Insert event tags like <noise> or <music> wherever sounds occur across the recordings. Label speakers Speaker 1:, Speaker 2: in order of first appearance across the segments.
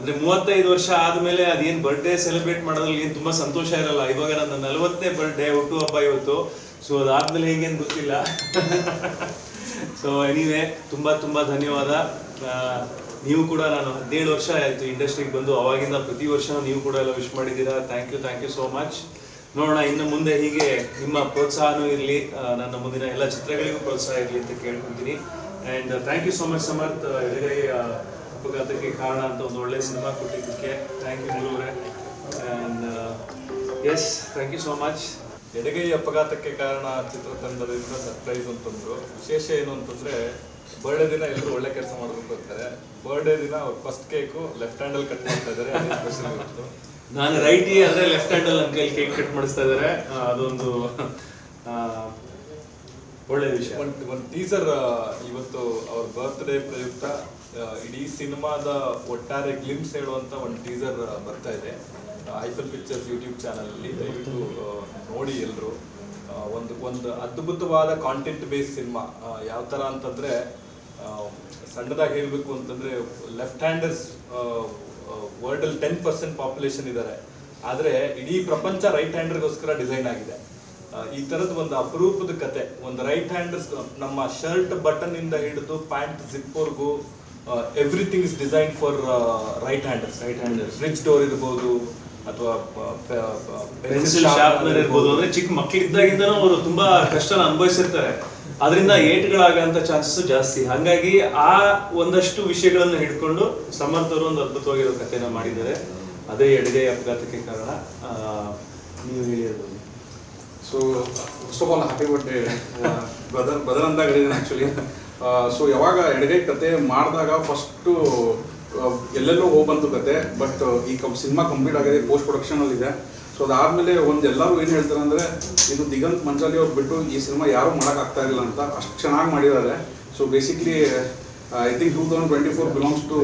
Speaker 1: ಅಂದ್ರೆ ಮೂವತ್ತೈದು ವರ್ಷ ಆದ್ಮೇಲೆ ಅದೇನ್ ಬರ್ಡೇ ಸೆಲೆಬ್ರೇಟ್ ಮಾಡೋದ್ರಲ್ಲಿ ಏನ್ ತುಂಬಾ ಸಂತೋಷ ಇರಲ್ಲ. ಇವಾಗ ನನ್ನ ನಲವತ್ತನೇ ಬರ್ಡೇ ಹುಟ್ಟು ಹಬ್ಬ ಇವತ್ತು. ಸೊ ಅದಾದ್ಮೇಲೆ ಹೇಗೇನ್ ಗೊತ್ತಿಲ್ಲ. ಸೊ ಎನಿವೆ ತುಂಬಾ ತುಂಬಾ ಧನ್ಯವಾದ. ನೀವು ಕೂಡ ನಾನು ಹದಿನೇಳು ವರ್ಷ ಆಯ್ತು ಇಂಡಸ್ಟ್ರಿಗೆ ಬಂದು. ಅವಾಗಿಂದ ಪ್ರತಿ ವರ್ಷ ನೀವು ಕೂಡ ಎಲ್ಲ ವಿಶ್ ಮಾಡಿದ್ದೀರಾ. Thank you thank you so much ನೋಡೋಣ, ಇನ್ನು ಮುಂದೆ ಹೀಗೆ ನಿಮ್ಮ ಪ್ರೋತ್ಸಾಹನೂ ಇರಲಿ ನನ್ನ ಮುಂದಿನ ಎಲ್ಲ ಚಿತ್ರಗಳಿಗೂ ಪ್ರೋತ್ಸಾಹ ಇರಲಿ ಅಂತ ಕೇಳ್ಕೊತೀನಿ and thank you so much Samarth ಎಡಗೈ ಅಪಘಾತಕ್ಕೆ ಕಾರಣ ಅಂತ ಒಂದು ಒಳ್ಳೆ ಸಿನಿಮಾ ಕೊಟ್ಟಿದ್ದಕ್ಕೆ thank you ಗುರುವ್ರೆ. And yes thank you so much
Speaker 2: ಎಡಗೈ ಅಪಘಾತಕ್ಕೆ ಕಾರಣ ಚಿತ್ರತಂಡದಿಂದ ಸರ್ಪ್ರೈಸ್ ಅಂತಂದರು ವಿಶೇಷ ಏನು ಅಂತಂದರೆ ಬರ್ಡೇ ದಿನ ಎಲ್ಲರೂ ಒಳ್ಳೆ ಕೆಲಸ ಮಾಡಬೇಕು ಅಂತಾರೆ. ಬರ್ಡೇ ದಿನ ಅವ್ರು first cake left handle cut ಮಾಡ್ತಾ ಇದ್ದಾರೆ
Speaker 1: ನಾನು ರೈಟಿ ಅಂದರೆ ಲೆಫ್ಟ್ ಹ್ಯಾಂಡಲ್ ಕೈ ಕೇಕ್ ಕಟ್ ಮಾಡಿಸ್ತಾ ಇದ್ದಾರೆ ಅದೊಂದು <laughs> ಒಳ್ಳೆ ವಿಷಯ.
Speaker 2: ಒಂದು ಒಂದು ಟೀಸರ್ ಇವತ್ತು ಅವ್ರ ಬರ್ತ್ಡೇ ಪ್ರಯುಕ್ತ ಇಡೀ ಸಿನಿಮಾದ ಒಟ್ಟಾರೆ ಗ್ಲಿಮ್ಸ್ ಹೇಳುವಂತ ಒಂದು ಟೀಸರ್ ಬರ್ತಾ ಇದೆ. ಐಫಲ್ ಪಿಕ್ಚರ್ಸ್ ಯೂಟ್ಯೂಬ್ ಚಾನಲಲ್ಲಿ ದಯವಿಟ್ಟು ನೋಡಿ ಎಲ್ಲರೂ ಒಂದು ಒಂದು ಅದ್ಭುತವಾದ ಕಾಂಟೆಂಟ್ ಬೇಸ್ ಸಿನಿಮಾ. ಯಾವ ಥರ ಅಂತಂದರೆ ಸಣ್ಣದಾಗಿ ಹೇಳಬೇಕು ಅಂತಂದರೆ ಲೆಫ್ಟ್ ಹ್ಯಾಂಡರ್ಸ್ ವರ್ಲ್ಡಲ್ಲಿ ಟೆನ್ ಪರ್ಸೆಂಟ್ ಪಾಪ್ಯುಲೇಷನ್ ಇದ್ದಾರೆ ಆದರೆ ಇಡೀ ಪ್ರಪಂಚ ರೈಟ್ ಹ್ಯಾಂಡರ್ಗೋಸ್ಕರ ಡಿಸೈನ್ ಆಗಿದೆ. ಈ ತರದ ಒಂದು ಅಪರೂಪದ ಕತೆ. ಒಂದು ರೈಟ್ ಹ್ಯಾಂಡ್ ನಮ್ಮ ಶರ್ಟ್ ಬಟನ್ ಇಂದ ಹಿಡಿದು pant ಜಿಪ್ವರೆಗೂ everything is design for right handers right handers fridge door ಇರ್ಬೋದು ಅಥವಾ
Speaker 1: ಪೆನ್ಸಿಲ್ ಶಾರ್ಪ್ನರ್ ಇರ್ಬೋದು. ಅಂದ್ರೆ ಚಿಕ್ಕ ಮಕ್ಕಳಿದ್ದಾಗಿಂದನೂ ಅವರು ತುಂಬಾ ಕಷ್ಟನ ಅನುಭವಿಸಿರ್ತಾರೆ. ಅದರಿಂದ ಏಟ್ಗಳಾಗಂತ ಚಾನ್ಸಸ್ ಜಾಸ್ತಿ. ಹಾಗಾಗಿ ಆ ಒಂದಷ್ಟು ವಿಷಯಗಳನ್ನು ಹಿಡ್ಕೊಂಡು ಸಮರ್ಥರು ಒಂದು ಅದ್ಭುತವಾಗಿರೋ ಕಥೆನ ಮಾಡಿದ್ದಾರೆ. ಅದೇ ಎಡಗೈ ಅಪಘಾತಕ್ಕೆ ಕಾರಣ ನೀವು ಹೇಳಿರ್ಬೋದು
Speaker 3: so first of all happy birthday brother brother ಅಂತ ಆ್ಯಕ್ಚುಲಿ ಸೊ ಯಾವಾಗ ಎಡಗೈ ಕತೆ ಮಾಡಿದಾಗ ಫಸ್ಟು ಎಲ್ಲೆಲ್ಲೋ ಹೋಗಿ ಬಂತು ಕತೆ ಬಟ್ ಈ ಕಂ, ಸಿನಿಮಾ ಕಂಪ್ಲೀಟ್ ಆಗಿದೆ ಪೋಸ್ಟ್ ಪ್ರೊಡಕ್ಷನಲ್ಲಿ ಇದೆ. ಸೊ ಅದಾದಮೇಲೆ ಒಂದು ಎಲ್ಲರೂ ಏನು ಹೇಳ್ತಾರೆ ಅಂದರೆ, ಇದು ದಿಗಂತ್ ಮಂಜಾಲಿ ಅವ್ರು ಬಿಟ್ಟು ಈ ಸಿನಿಮಾ ಯಾರೂ ಮಾಡೋಕ್ಕಾಗ್ತಾ ಇಲ್ಲ ಅಂತ ಅಷ್ಟು ಚೆನ್ನಾಗಿ ಮಾಡಿದ್ದಾರೆ. So basically I think two thousand twenty four belongs to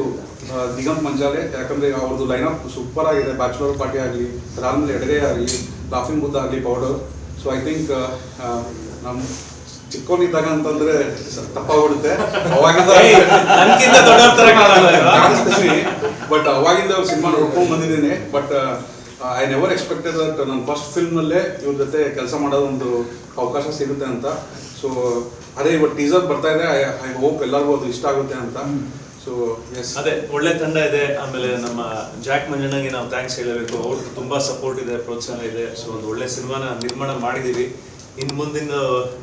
Speaker 3: Diganth Manjale. ಯಾಕಂದರೆ ಅವ್ರದ್ದು ಲೈನಪ್ ಸೂಪರ್ ಆಗಿದೆ. ಬ್ಯಾಚುಲರ್ ಪಾರ್ಟಿ ಆಗಲಿ, ಅದಾದಮೇಲೆ ಎಡಗೈ ಆಗಲಿ ಲಾಫಿಂಗ್ ಬುದ್ಧ ಆಗಲಿ ಪೌಡರ್ ಸೊ ಐ ಥಿಂಕ್ ನಮ್ಮ ಚಿಕ್ಕವನಿದ್ದಾಗ ಅಂತಂದ್ರೆ ತಪ್ಪಾಗ್ಬಿಡುತ್ತೆ. ಬಟ್ ಅವಾಗಿಂದ ಸಿನಿಮಾ ನೋಡ್ಕೊಂಡು ಬಂದಿದ್ದೀನಿ. But I never expected that ನನ್ನ ಫಸ್ಟ್ ಫಿಲ್ಮ್ನಲ್ಲೇ ಇವ್ರ ಜೊತೆ ಕೆಲಸ ಮಾಡೋದೊಂದು ಅವಕಾಶ ಸಿಗುತ್ತೆ ಅಂತ. ಸೊ ಅದೇ ಇವತ್ತು ಟೀಸರ್ ಬರ್ತಾ ಇದೆ. ಐ ಹೋಪ್ ಎಲ್ಲರಿಗೂ ಅದು ಇಷ್ಟ ಆಗುತ್ತೆ ಅಂತ. ಸೊ
Speaker 1: ಅದೇ, ಒಳ್ಳೆ ತಂಡ ಇದೆ. ಆಮೇಲೆ ನಮ್ಮ ಜಾಕ್ ಮಂಜಣ್ಣಗೆ ನಾವು ಥ್ಯಾಂಕ್ಸ್ ಹೇಳಬೇಕು. ಅವ್ರದ್ದು ತುಂಬಾ ಸಪೋರ್ಟ್ ಇದೆ, ಪ್ರೋತ್ಸಾಹ ಇದೆ. ಸೊ ಒಂದು ಒಳ್ಳೆ ಸಿನಿಮಾನ ನಿರ್ಮಾಣ ಮಾಡಿದೀವಿ ಇನ್ನು ಮುಂದಿನ,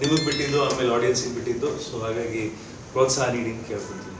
Speaker 1: ನಿಮಗೆ ಬಿಟ್ಟಿದ್ದು, ಆಮೇಲೆ ಆಡಿಯನ್ಸಿಗೆ ಬಿಟ್ಟಿದ್ದು. ಸೊ ಹಾಗಾಗಿ ಪ್ರೋತ್ಸಾಹ ನೀಡಿ ಕೇಳ್ಕೊತೀನಿ